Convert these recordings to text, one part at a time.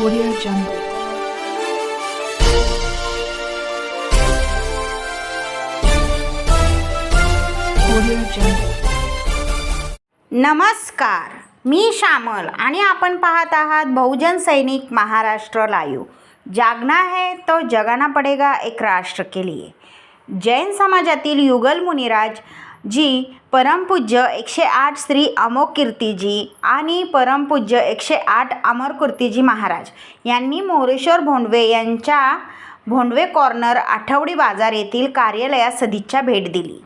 Audio Jungle. Audio Jungle. नमस्कार मी श्यामल आणि आपण पाहत आहात बहुजन सैनिक महाराष्ट्र लाईव्ह जागना है तो जगाना पडेगा एक राष्ट्र के लिए जैन समाजातील युगल मुनिराज जी परमपूज्य एकशे आठ श्री अमोक कीर्तीजी आणि परमपूज्य एकशे आठ अमर कीर्तीजी महाराज यांनी मोरेश्वर भोंडवे यांच्या भोंडवे कॉर्नर आठवडी बाजार येथील कार्यालयात सदिच्छा भेट दिली.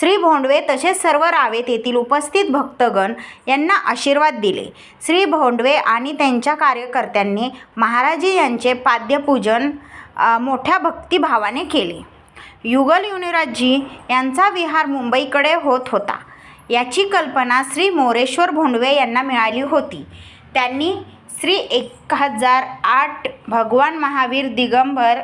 श्री भोंडवे तसेच सर्व रावेत येथील उपस्थित भक्तगण यांना आशीर्वाद दिले. श्री भोंडवे आणि त्यांच्या कार्यकर्त्यांनी महाराजी यांचे पाद्यपूजन मोठ्या भक्तिभावाने केले. युगल युनिराजजी यांचा विहार मुंबईकडे होत होता. याची कल्पना श्री मोरेश्वर भोंडवे यांना मिळाली होती. त्यांनी श्री एक हजार आठ भगवान महावीर दिगंबर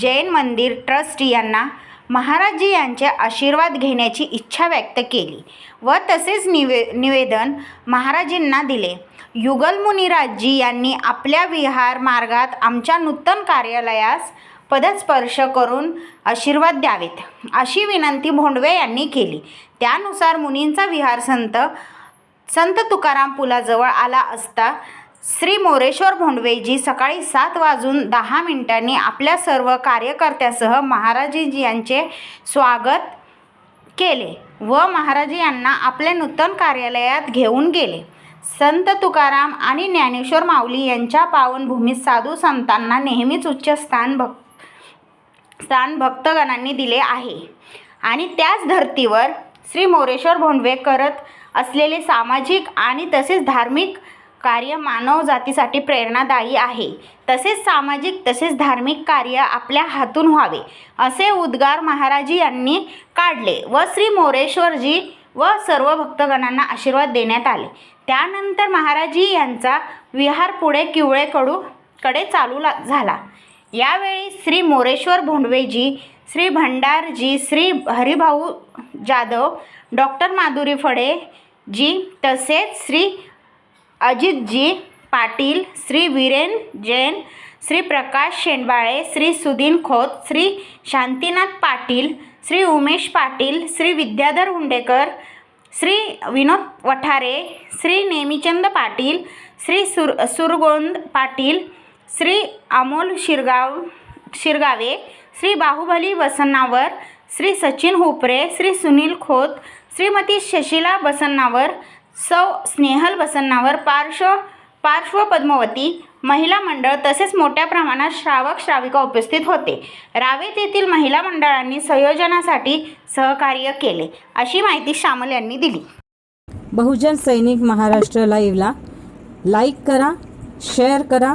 जैन मंदिर ट्रस्ट यांना महाराजजी यांचे आशीर्वाद घेण्याची इच्छा व्यक्त केली व तसेच निवे निवेदन महाराजींना दिले. युगल मुनिराजजी यांनी आपल्या विहार मार्गात आमच्या नूतन कार्यालयास पदस्पर्श करून आशीर्वाद द्यावेत. अशी विनंती भोंडवे यांनी केली. त्यानुसार मुनींचा विहार संत संत तुकाराम पुलाजवळ आला असता श्री मोरेश्वर भोंडवेजी सकाळी सात वाजून दहा मिनिटांनी आपल्या सर्व कार्यकर्त्यासह महाराजी यांचे स्वागत केले व महाराजी यांना आपल्या नूतन कार्यालयात घेऊन गेले. संत तुकाराम आणि ज्ञानेश्वर माऊली यांच्या पावनभूमीत साधू संतांना नेहमीच उच्च स्थान भक् स्थान भक्तगणांनी दिले आहे. आणि त्याच धर्तीवर श्री मोरेश्वर भोंडवे करत असलेले सामाजिक आणि तसेच धार्मिक कार्य मानव जातीसाठी प्रेरणादायी आहे. तसेच सामाजिक तसेच धार्मिक कार्य आपल्या हातून व्हावे असे उद्गार महाराजी यांनी काढले व श्री मोरेश्वरजी व सर्व भक्तगणांना आशीर्वाद देण्यात आले. त्यानंतर महाराजी यांचा विहार पुढे किवळेकडू कडे चालू ला झाला. यावेळी श्री मोरेश्वर भोंडवेजी श्री भंडारजी श्री हरिभाऊ जाधव डॉक्टर माधुरी फडे जी तसेच श्री अजितजी पाटील श्री वीरेन जैन श्री प्रकाश शेंडबाळे श्री सुदीन खोत श्री शांतीनाथ पाटील श्री उमेश पाटील श्री विद्याधर हुंडेकर श्री विनोद वठारे श्री नेमिचंद पाटील श्री सुर सुरगोंद पाटील श्री अमोल शिरगाव शिरगावे श्री बाहुबली बसन्नावर श्री सचिन हुपरे श्री सुनील खोत श्रीमती शशिला बसन्नावर सौ स्नेहल बसन्नावर पार्श्व पार्श्व पद्मावती महिला मंडळ तसेच मोठ्या प्रमाणात श्रावक श्राविका उपस्थित होते. रावेत येथील महिला मंडळांनी संयोजनासाठी सहकार्य केले अशी माहिती श्यामल यांनी दिली. बहुजन सैनिक महाराष्ट्र लाईव्हला लाईक करा शेअर करा